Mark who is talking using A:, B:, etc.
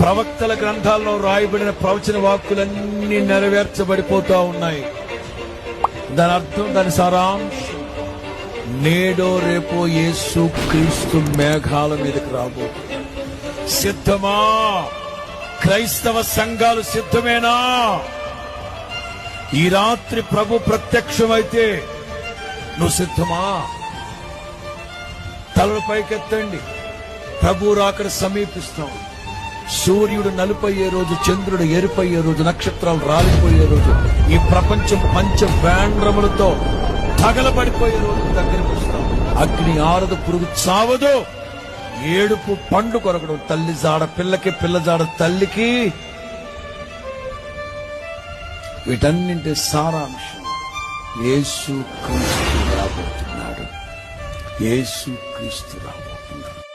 A: ప్రవక్తల గ్రంథాల్లో రాయబడిన ప్రవచన వాక్కులన్నీ నెరవేర్చబడిపోతా ఉన్నాయి. దాని అర్థం దాని సారాంశం నేడో రేపో యేసు క్రీస్తు మేఘాల మీదకి రాబో సిద్ధమా? క్రైస్తవ సంఘాలు సిద్ధమేనా? ఈ రాత్రి ప్రభు ప్రత్యక్షమైతే నువ్వు సిద్ధమా? తలలు పైకెత్తండి. ప్రభు రాకడ సమీపిస్తాం. సూర్యుడు నలుపయ్యే రోజు చంద్రుడు ఎరుపయ్యే రోజు నక్షత్రాలు రాలిపోయే రోజు ఈ ప్రపంచం పంచ వేండ్రములతో తగలబడిపోయే రోజు దగ్గరికి వస్తాం. అగ్ని ఆరదు పురుగు చావదు. ఏడుపు పండు కొరకడం. తల్లి జాడ పిల్లకి పిల్ల జాడ తల్లికి. వీటన్నింటి సారాంశం యేసు క్రీస్తు రాబోతున్నాడు. యేసు క్రీస్తు రాబోతున్నాడు.